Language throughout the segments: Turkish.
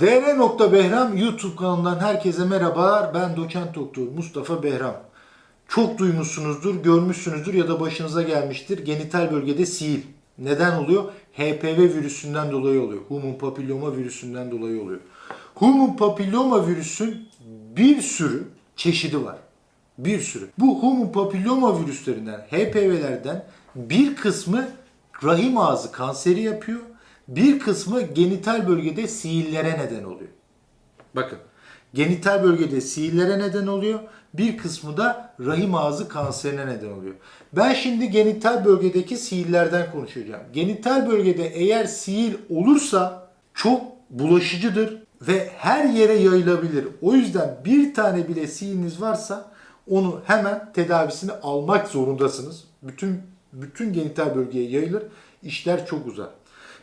DR.Behram YouTube kanalından herkese merhabalar. Ben doçent doktor Mustafa Behram. Çok duymuşsunuzdur, görmüşsünüzdür ya da başınıza gelmiştir. Genital bölgede sil. Neden oluyor? HPV virüsünden dolayı oluyor. Human papilloma virüsünden dolayı oluyor. Human papilloma virüsün bir sürü çeşidi var. Bir sürü. Bu human papilloma virüslerinden, HPV'lerden bir kısmı rahim ağzı kanseri yapıyor. Bir kısmı genital bölgede sihirlere neden oluyor. Bakın genital bölgede sihirlere neden oluyor. Bir kısmı da rahim ağzı kanserine neden oluyor. Ben şimdi genital bölgedeki sihirlerden konuşacağım. Genital bölgede eğer sihir olursa çok bulaşıcıdır ve her yere yayılabilir. O yüzden bir tane bile sihiriniz varsa onu hemen tedavisini almak zorundasınız. Bütün bütün genital bölgeye yayılır. İşler çok uzar.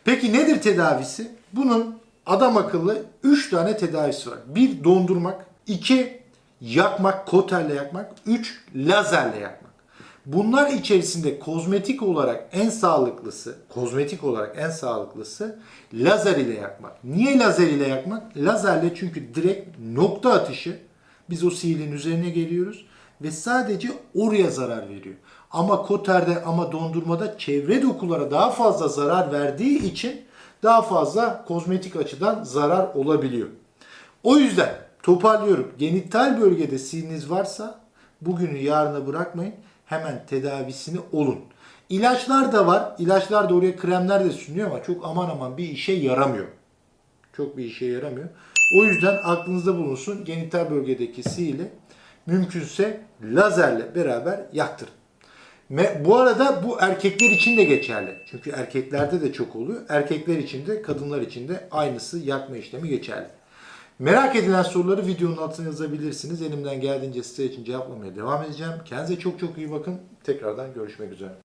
Peki nedir tedavisi? Bunun adam akıllı 3 tane tedavisi var. Bir dondurmak, 2 yakmak, koterle yakmak, 3 lazerle yakmak. Bunlar içerisinde kozmetik olarak en sağlıklısı, kozmetik olarak en sağlıklısı lazer ile yakmak. Niye lazer ile yakmak? Lazerle çünkü direkt nokta atışı biz o siilin üzerine geliyoruz ve sadece oraya zarar veriyor. Ama koterde ama dondurmada çevre dokulara daha fazla zarar verdiği için daha fazla kozmetik açıdan zarar olabiliyor. O yüzden toparlıyorum. Genital bölgede siliniz varsa bugünü yarına bırakmayın. Hemen tedavisini olun. İlaçlar da var. İlaçlar da oraya kremler de sürüyor ama çok aman aman bir işe yaramıyor. Çok bir işe yaramıyor. O yüzden aklınızda bulunsun genital bölgedeki sihirli mümkünse lazerle beraber yaktırın. Bu arada bu erkekler için de geçerli. Çünkü erkeklerde de çok oluyor. Erkekler için de kadınlar için de aynısı yakma işlemi geçerli. Merak edilen soruları videonun altına yazabilirsiniz. Elimden geldiğince sizler için cevaplamaya devam edeceğim. Kendinize çok çok iyi bakın. Tekrardan görüşmek üzere.